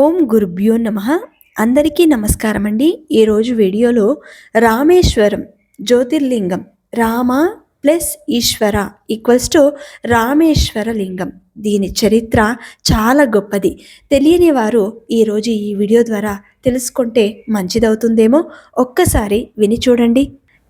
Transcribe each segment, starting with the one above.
ఓం గురుభ్యో నమ. అందరికీ నమస్కారం అండి ఈరోజు వీడియోలో రామేశ్వరం జ్యోతిర్లింగం Rama plus Ishwara equals to Rameshwara లింగం. దీని చరిత్ర చాలా గొప్పది. తెలియని వారు ఈరోజు ఈ వీడియో ద్వారా తెలుసుకుంటే మంచిదవుతుందేమో ఒక్కసారి విని చూడండి.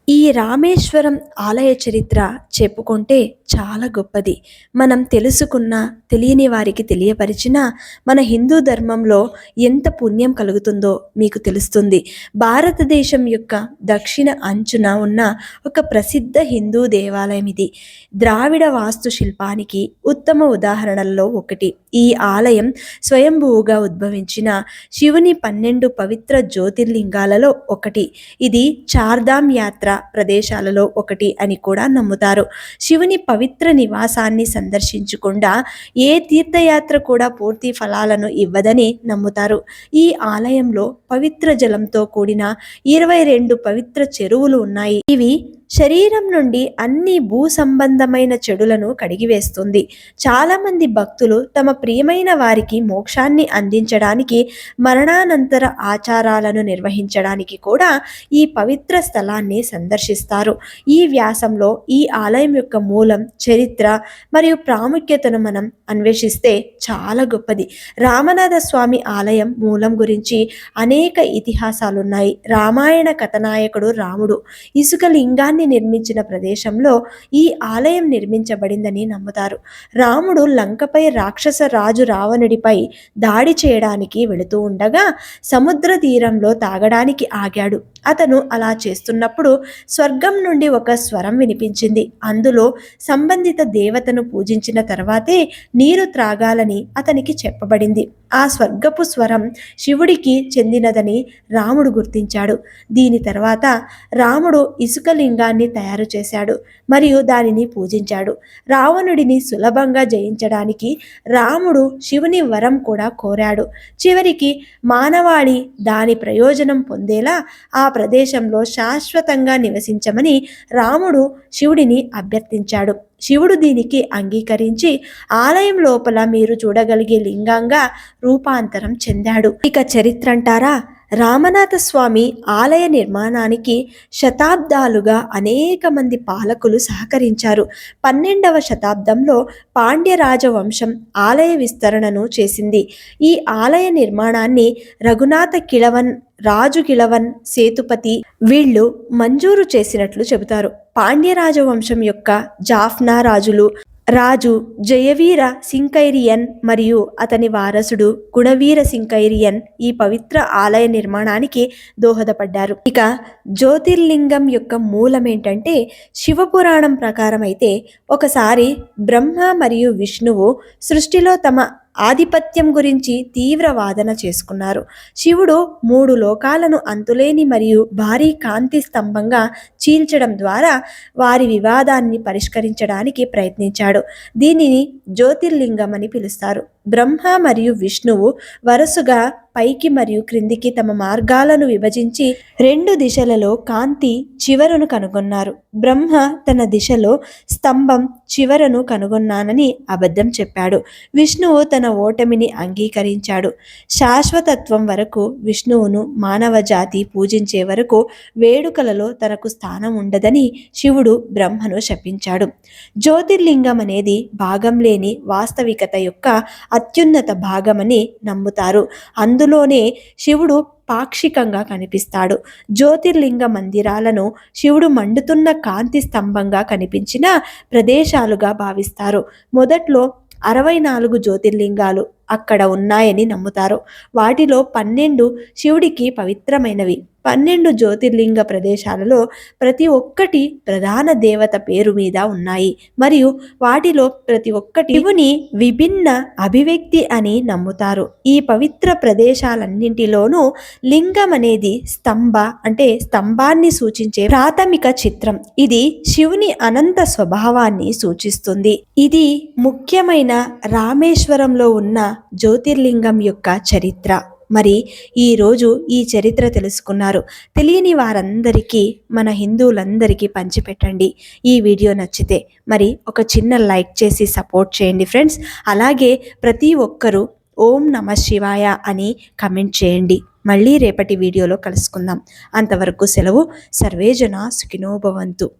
ఈ రామేశ్వరం ఆలయ చరిత్ర చెప్పుకుంటే చాలా గొప్పది. మనం తెలుసుకున్న తెలియని వారికి తెలియపరిచిన మన హిందూ ధర్మంలో ఎంత పుణ్యం కలుగుతుందో మీకు తెలుస్తుంది. భారతదేశం యొక్క దక్షిణ అంచున ఉన్న ఒక ప్రసిద్ధ హిందూ దేవాలయం ఇది. ద్రావిడ వాస్తు శిల్పానికి ఉత్తమ ఉదాహరణల్లో ఒకటి. ఈ ఆలయం స్వయంభూగా ఉద్భవించిన శివుని పన్నెండు పవిత్ర జ్యోతిర్లింగాలలో ఒకటి. ఇది చార్ధామ్ యాత్ర ప్రదేశాలలో ఒకటి అని కూడా నమ్ముతారు. శివుని పవిత్ర నివాసాన్ని సందర్శించకుండా ఏ తీర్థయాత్ర కూడా పూర్తి ఫలాలను ఇవ్వదని నమ్ముతారు. ఈ ఆలయంలో పవిత్ర జలంతో కూడిన ఇరవై రెండు పవిత్ర చెరువులు ఉన్నాయి. ఇవి శరీరం నుండి అన్ని భూ సంబంధమైన చెడులను కడిగివేస్తుంది. చాలామంది భక్తులు తమ ప్రియమైన వారికి మోక్షాన్ని అందించడానికి మరణానంతర ఆచారాలను నిర్వహించడానికి కూడా ఈ పవిత్ర స్థలాన్ని సందర్శిస్తారు. ఈ వ్యాసంలో ఈ ఆలయం యొక్క మూలం చరిత్ర మరియు ప్రాముఖ్యతను మనం అన్వేషిస్తే చాలా గొప్పది. రామనాథ స్వామి ఆలయం మూలం గురించి అనేక ఇతిహాసాలున్నాయి. రామాయణ కథనాయకుడు రాముడు ఇసుక లింగాన్ని నిర్మించిన ప్రదేశంలో ఈ ఆలయం నిర్మించబడిందని నమ్ముతారు. రాముడు లంకపై రాక్షస రాజు రావణుడిపై దాడి చేయడానికి వెళుతూ ఉండగా సముద్ర తీరంలో తాగడానికి ఆగాడు. అతను అలా చేస్తున్నప్పుడు స్వర్గం నుండి ఒక స్వరం వినిపించింది. అందులో సంబంధిత దేవతను పూజించిన తర్వాతే నీరు త్రాగాలని అతనికి చెప్పబడింది. ఆ స్వర్గపు స్వరం శివుడికి చెందినదని రాముడు గుర్తించాడు. దీని తర్వాత రాముడు ఇసుక లింగాన్ని తయారు చేశాడు మరియు దానిని పూజించాడు. రావణుడిని సులభంగా జయించడానికి రాముడు శివుని వరం కూడా కోరాడు. చివరికి మానవాళి దాని ప్రయోజనం పొందేలా ఆ ప్రదేశంలో శాశ్వతంగా నివసించమని రాముడు శివుడిని అభ్యర్థించాడు. శివుడు దీనికి అంగీకరించి ఆలయం లోపల మీరు చూడగలిగే లింగంగా రూపాంతరం చెందాడు. ఇక చరిత్ర అంటారా? రామనాథ స్వామి ఆలయ నిర్మాణానికి శతాబ్దాలుగా అనేక మంది పాలకులు సహకరించారు. పన్నెండవ శతాబ్దంలో పాండ్య రాజవంశం ఆలయ విస్తరణను చేసింది. ఈ ఆలయ నిర్మాణాన్ని రఘునాథ కిళవన్ రాజు కిళవన్ సేతుపతి వీళ్ళు మంజూరు చేసినట్లు చెబుతారు. పాండ్య రాజవంశం యొక్క జాఫ్నా రాజులు రాజు జయవీర సింకైరియన్ మరియు అతని వారసుడు గుణవీర సింకైరియన్ ఈ పవిత్ర ఆలయ నిర్మాణానికి దోహదపడ్డారు. ఇక జ్యోతిర్లింగం యొక్క మూలం ఏంటంటే శివపురాణం ప్రకారం అయితే ఒకసారి బ్రహ్మ మరియు విష్ణువు సృష్టిలో తమ ఆధిపత్యం గురించి తీవ్ర వాదన చేసుకున్నారు. శివుడు మూడు లోకాలను అంతులేని మరియు భారీ కాంతి స్తంభంగా చీల్చడం ద్వారా వారి వివాదాన్ని పరిష్కరించడానికి ప్రయత్నించాడు. దీనిని జ్యోతిర్లింగం అని పిలుస్తారు. బ్రహ్మ మరియు విష్ణువు వరుసగా పైకి మరియు క్రిందికి తమ మార్గాలను విభజించి రెండు దిశలలో కాంతి చివరను కనుగొన్నారు. బ్రహ్మ తన దిశలో స్తంభం చివరను కనుగొన్నానని అబద్ధం చెప్పాడు. విష్ణువు తన ఓటమిని అంగీకరించాడు. శాశ్వతత్వం వరకు విష్ణువును మానవ జాతి పూజించే వరకు వేడుకలలో తనకు స్థానం ఉండదని శివుడు బ్రహ్మను శపించాడు. జ్యోతిర్లింగం అనేది భాగం లేని వాస్తవికత యొక్క అత్యున్నత భాగమని నమ్ముతారు. అందు అందులోనే శివుడు పాక్షికంగా కనిపిస్తాడు. జ్యోతిర్లింగ మందిరాలను శివుడు మండుతున్న కాంతి స్తంభంగా కనిపించిన ప్రదేశాలుగా భావిస్తారు. మొదట్లో అరవై నాలుగు జ్యోతిర్లింగాలు అక్కడ ఉన్నాయని నమ్ముతారు. వాటిలో పన్నెండు శివుడికి పవిత్రమైనవి. పన్నెండు జ్యోతిర్లింగ ప్రదేశాలలో ప్రతి ఒక్కటి ప్రధాన దేవత పేరు మీద ఉన్నాయి. మరియు వాటిలో ప్రతి ఒక్కటి శివుని విభిన్న అభివ్యక్తి అని నమ్ముతారు. ఈ పవిత్ర ప్రదేశాలన్నింటిలోనూ లింగం అనేది స్తంభ అంటే స్తంభాన్ని సూచించే ప్రాథమిక చిత్రం. ఇది శివుని అనంత స్వభావాన్ని సూచిస్తుంది. ఇది ముఖ్యమైన రామేశ్వరంలో ఉన్న జ్యోతిర్లింగం యొక్క చరిత్ర. మరి ఈరోజు ఈ చరిత్ర తెలుసుకున్నారు. తెలియని వారందరికీ మన హిందువులందరికీ పంచిపెట్టండి. ఈ వీడియో నచ్చితే మరి ఒక చిన్న లైక్ చేసి సపోర్ట్ చేయండి ఫ్రెండ్స్. అలాగే ప్రతి ఒక్కరూ ఓం నమ శివాయ అని కమెంట్ చేయండి. మళ్ళీ రేపటి వీడియోలో కలుసుకుందాం. అంతవరకు సెలవు. సర్వేజన సుఖినోభవంతు